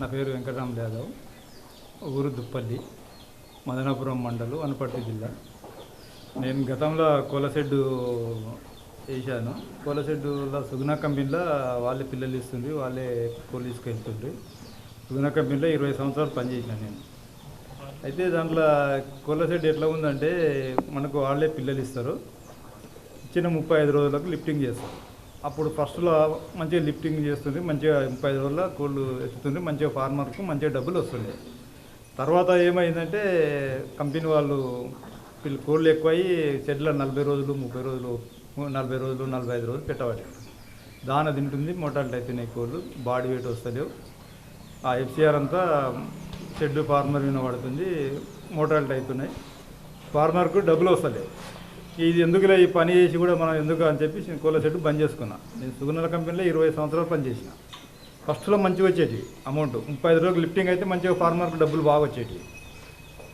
నా పేరు వెంకటరామ యాదవ్ ఊరు దుప్పల్లి మదనాపురం మండలం అనపర్తి జిల్లా. నేను గతంలో కోలసెడ్డు వేసాను కోలసెడ్డులో సుగుణ కంపెనీలో వాళ్ళే పిల్లలు ఇస్తుంది వాళ్ళే కోళ్ళు తీసుకెళ్తుండ్రి సుగుణ కంపెనీలో ఇరవై సంవత్సరాలు పనిచేసాను నేను. అయితే దాంట్లో కోలసెడ్డు ఎట్లా ఉందంటే మనకు వాళ్ళే పిల్లలు ఇస్తారు. ఇచ్చిన ముప్పై ఐదు రోజులకు లిఫ్టింగ్ చేస్తారు. అప్పుడు ఫస్ట్లో మంచిగా లిఫ్టింగ్ చేస్తుంది మంచిగా ముప్పై ఐదు రోజుల కోళ్ళు ఎత్తుతుంది మంచిగా ఫార్మర్కు మంచిగా డబ్బులు వస్తుంది. తర్వాత ఏమైందంటే కంపెనీ వాళ్ళు వీళ్ళు కోళ్ళు ఎక్కువయ్యి షెడ్లో నలభై రోజులు ముప్పై రోజులు నలభై రోజులు నలభై ఐదు రోజులు పెట్టవాలి. దాన తింటుంది మోటాలిటీ అవుతున్నాయి కోళ్ళు బాడీ వెయిట్ వస్తలేవు. ఆ ఎఫ్సిఆర్ అంతా షెడ్ ఫార్మర్ మీద పడుతుంది మోటాలిటీ అవుతున్నాయి ఫార్మర్కు డబ్బులు వస్తలేవు. ఇది ఎందుకులే ఈ పని చేసి కూడా మనం ఎందుకు అని చెప్పి నేను కోళ్ళ చెట్టు బంద్ చేసుకున్నా. నేను సుగుణల కంపెనీలో ఇరవై సంవత్సరాలు పనిచేసిన. ఫస్ట్లో మంచిగా వచ్చేటి అమౌంట్ ముప్పై ఐదు రోజులు లిఫ్టింగ్ అయితే మంచిగా ఫార్మర్కు డబ్బులు బాగా వచ్చేటి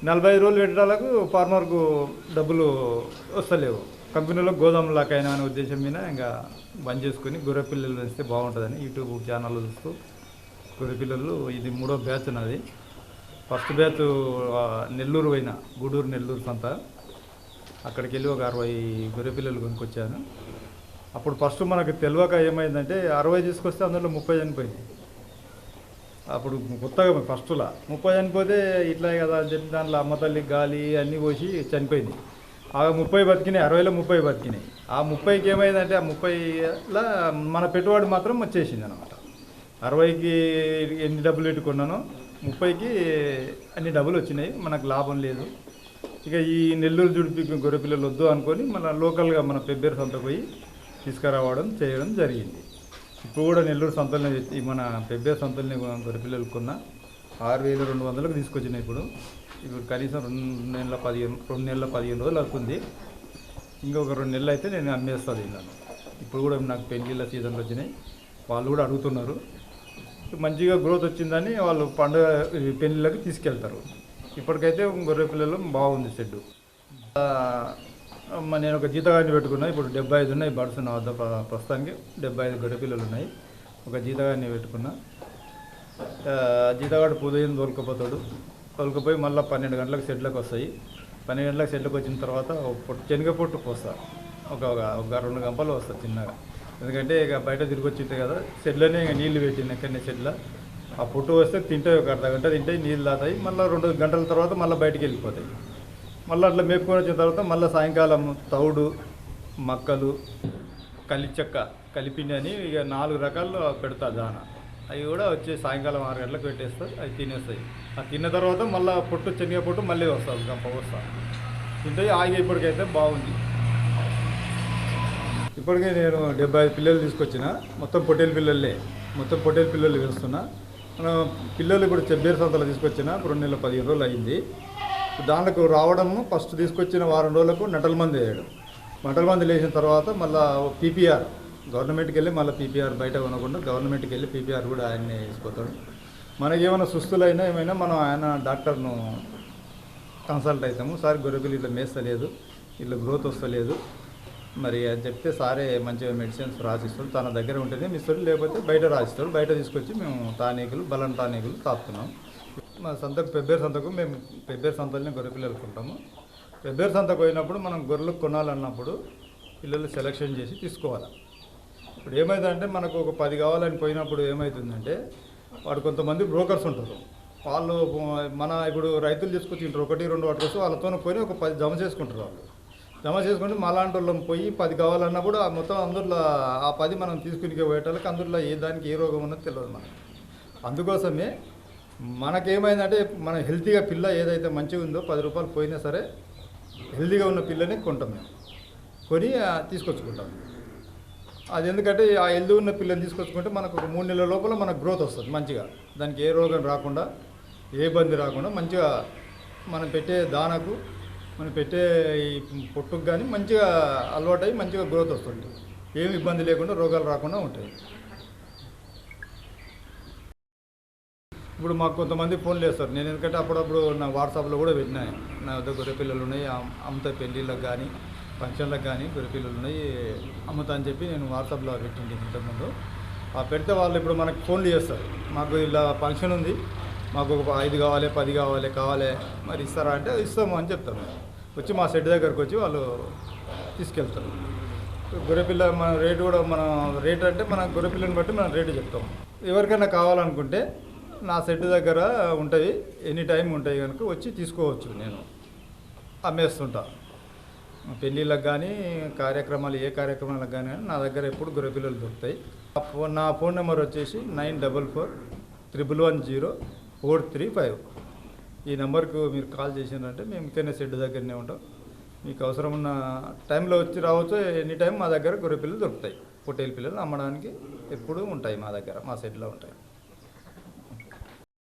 నలభై ఐదు రోజులు పెట్టడాలకు ఫార్మర్కు డబ్బులు వస్తలేవు. కంపెనీలో గోదాం లాకైనా అనే ఉద్దేశం మీద ఇంకా బంద్ చేసుకుని గొర్రె పిల్లలు వేస్తే బాగుంటుందని యూట్యూబ్ ఛానల్ చూస్తూ గొర్రె పిల్లలు ఇది మూడో బ్యాచ్ నాది ఫస్ట్ బ్యాచ్ నెల్లూరు పోయిన గూడూరు నెల్లూరు సంత. అక్కడికి వెళ్ళి ఒక అరవై గొర్రె పిల్లలు కొనుక్కొచ్చాను. అప్పుడు ఫస్ట్ మనకు తెలియక ఏమైందంటే అరవై తీసుకొస్తే అందులో ముప్పై చనిపోయింది. అప్పుడు కొత్తగా ఫస్ట్లో ముప్పై చనిపోతే ఇట్లా కదా అని చెప్పి దాంట్లో అమ్మ తల్లి గాలి అన్నీ పోసి చనిపోయింది. ఆ ముప్పై బతికినాయి అరవైలో ముప్పై బతికినాయి. ఆ ముప్పైకి ఏమైందంటే ఆ ముప్పైలో మన పెట్టుబడి మాత్రం వచ్చేసింది అనమాట అరవైకి ఎన్ని డబ్బులు పెట్టుకున్నానో ముప్పైకి అన్ని డబ్బులు వచ్చినాయి మనకు లాభం లేదు. ఇక ఈ నెల్లూరు జుడిపి గొర్రె పిల్లలు వద్దు అనుకొని మన లోకల్గా మన పెబ్బేరు సంత పోయి తీసుకురావడం చేయడం జరిగింది. ఇప్పుడు కూడా నెల్లూరు సంతల్ని మన పెబ్బేరు సొంతల్ని గొర్రె పిల్లలు కొన్న ఆరు వేల రెండు వందలకు తీసుకొచ్చినాయి ఇప్పుడు. ఇప్పుడు కనీసం రెండు నెలల పదిహేను రెండు నెలల పదిహేను రోజులు అవుతుంది. ఇంకొక రెండు నెలలు అయితే నేను అమ్మేస్తాను ఇన్నాను ఇప్పుడు కూడా నాకు పెళ్ళిళ్ళ సీజన్లు వచ్చినాయి. వాళ్ళు కూడా అడుగుతున్నారు. మంచిగా గ్రోత్ వచ్చిందని వాళ్ళు పండుగ పెళ్ళిళ్ళకి తీసుకెళ్తారు. ఇప్పటికైతే గొర్రె పిల్లలు బాగుంది షెడ్డు. నేను ఒక జీతగాన్ని పెట్టుకున్నా ఇప్పుడు డెబ్బై ఐదు ఉన్నాయి బర్డ్స్ నా వద్ద ప్రస్తుతానికి డెబ్బై ఐదు గొర్రె పిల్లలు ఉన్నాయి. ఒక జీతగాడిని పెట్టుకున్నా. జీతగాడు ఉదయం తోలుకపోతాడు. తోలుకపోయి మళ్ళీ పన్నెండు గంటలకు షెడ్లకు వస్తాయి. పన్నెండు గంటలకు షెడ్లకు వచ్చిన తర్వాత ఒక పొట్టు శనగ పొట్టు పోస్తా. ఒక ఒక రెండు గంపలు వస్తా చిన్నగా. ఎందుకంటే ఇక బయట తిరిగి వచ్చింది కదా షెడ్లోనే ఇక నీళ్ళు పెట్టిన ఎక్కడనే షెడ్లో. ఆ పుట్టు వస్తే తింటాయి ఒక అర్ధ గంట తింటాయి నీళ్ళు తాతాయి మళ్ళీ రెండు గంటల తర్వాత మళ్ళీ బయటికి వెళ్ళిపోతాయి. మళ్ళీ అట్లా మేపుకొని వచ్చిన తర్వాత మళ్ళీ సాయంకాలం తౌడు మక్కలు కలిచెక్క కలిపిండి అని ఇక నాలుగు రకాలు పెడతా దాన. అవి కూడా వచ్చి సాయంకాలం ఆరు గంటలకు పెట్టేస్తారు అవి తినేస్తాయి. అది తిన్న తర్వాత మళ్ళీ పొట్టు శనగ పొట్టు మళ్ళీ వస్తుంది గంప వస్తా తింటే ఆగి ఇప్పటికైతే బాగుంది. ఇప్పటికే నేను డెబ్బై ఐదు పిల్లలు తీసుకొచ్చిన. మొత్తం పొట్టేలు పిల్లలే. మొత్తం పొట్టేలు పిల్లలు వేస్తున్నా మనం పిల్లలు ఇప్పుడు చెబ్బేరు సంతలో తీసుకొచ్చిన రెండు నెలల పదిహేను రోజులు అయింది. దాంట్లో రావడము ఫస్ట్ తీసుకొచ్చిన వారం రోజులకు నటల మంది వేయడం. నటల మంది వేసిన తర్వాత మళ్ళీ పీపీఆర్ గవర్నమెంట్కి వెళ్ళి మళ్ళీ పీపీఆర్ బయట కొనకుండా గవర్నమెంట్కి వెళ్ళి పీపీఆర్ కూడా ఆయన్ని వేసిపోతాడు మనకేమైనా సుస్తులైనా ఏమైనా మనం ఆయన డాక్టర్ను కన్సల్ట్ అవుతాము. సార్ గొర్రెపిల్లి ఇట్లా మేస్తలేదు ఇట్లా గ్రోత్ వస్తలేదు. మరి అని చెప్తే సారే మంచిగా మెడిసిన్స్ రాసిస్తాడు తన దగ్గర ఉంటేనే ఇస్తాడు లేకపోతే బయట రాసిస్తాడు బయట తీసుకొచ్చి మేము టానికులు బలం టానికులు తాపుతున్నాం. మా సంతకు పెబ్బేరు సంతకు మేము పెబ్బేరు సంతల్ని గొర్రె పిల్లలు కొంటాము. పెబ్బేరు సంతకు పోయినప్పుడు మనం గొర్రెలు కొనాలన్నప్పుడు పిల్లలు సెలెక్షన్ చేసి తీసుకోవాలి. ఇప్పుడు ఏమైందంటే మనకు ఒక పది కావాలని పోయినప్పుడు ఏమవుతుందంటే వాడు కొంతమంది బ్రోకర్స్ ఉంటారు. వాళ్ళు మన ఇప్పుడు రైతులు తీసుకొచ్చింటారు ఒకటి రెండు పట్టుకొచ్చి వాళ్ళతో పోయి ఒక పది జమ చేసుకుంటారు వాళ్ళు. జమ చేసుకుంటే మాలాంటి వాళ్ళం పోయి పది కావాలన్నప్పుడు ఆ మొత్తం అందులో ఆ పది మనం తీసుకుని పోయేటానికి అందులో ఏ దానికి ఏ రోగం ఉన్నది తెలియదు మనకు. అందుకోసమే మనకేమైందంటే మన హెల్తీగా పిల్ల ఏదైతే మంచిగా ఉందో పది రూపాయలు పోయినా సరే హెల్తీగా ఉన్న పిల్లని కొంటాం మేము. కొని తీసుకొచ్చుకుంటాం. అది ఎందుకంటే ఆ హెల్తీ ఉన్న పిల్లని తీసుకొచ్చుకుంటే మనకు ఒక మూడు నెలల లోపల మనకు గ్రోత్ వస్తుంది మంచిగా. దానికి ఏ రోగం రాకుండా ఏ ఇబ్బంది రాకుండా మంచిగా మనం పెట్టే దానకు మనం పెట్టే ఈ పొట్టుకు కానీ మంచిగా అలవాటు అయ్యి మంచిగా గ్రోత్ వస్తుంది ఏమి ఇబ్బంది లేకుండా రోగాలు రాకుండా ఉంటాయి. ఇప్పుడు మాకు కొంతమంది ఫోన్లు చేస్తారు నేను ఎందుకంటే అప్పుడప్పుడు నా వాట్సాప్లో కూడా పెట్టినా. నా వద్ద గొర్రె పిల్లలు ఉన్నాయి. అమ్మత పెళ్ళిళ్ళకి కానీ ఫంక్షన్లకు కానీ గొర్రె పిల్లలు ఉన్నాయి. అమ్మత అని చెప్పి నేను వాట్సాప్లో పెట్టింది ఇంతకుముందు. ఆ పెడితే వాళ్ళు ఇప్పుడు మనకు ఫోన్లు చేస్తారు. మాకు ఇలా ఫంక్షన్ ఉంది. మాకు ఒక ఐదు కావాలి పది కావాలి కావాలి. మరి ఇస్తారా అంటే ఇస్తాము అని చెప్తాను వచ్చి మా షెడ్ దగ్గరకు వచ్చి వాళ్ళు తీసుకెళ్తారు. గొర్రెపిల్ల మన రేటు కూడా మన రేట్ అంటే మన గొర్రెపిల్లని బట్టి మనం రేటు చెప్తాం. ఎవరికైనా కావాలనుకుంటే నా షెడ్ దగ్గర ఉంటాయి ఎనీ టైం ఉంటాయి కనుక వచ్చి తీసుకోవచ్చు నేను. అమ్మేస్తుంటా. పెళ్ళిళ్ళకి కానీ కార్యక్రమాలు ఏ కార్యక్రమాలకు కానీ నా దగ్గర ఎప్పుడు గొర్రెపిల్లలు దొరుకుతాయి. ఆ ఫోన్ నా ఫోన్ నెంబర్ వచ్చేసి nine double four triple one zero four three five. ఈ నెంబర్కు మీరు కాల్ చేసినారంటే మేము ఇక్కడనే షెడ్ దగ్గరనే ఉంటాం. మీకు అవసరం ఉన్న టైంలో వచ్చి రావచ్చు ఎనీ టైం మా దగ్గర గొర్రె పిల్లలు దొరుకుతాయి. పొట్టేలు పిల్లలు అమ్మడానికి ఎప్పుడూ ఉంటాయి మా దగ్గర మా షెడ్లో ఉంటాయి.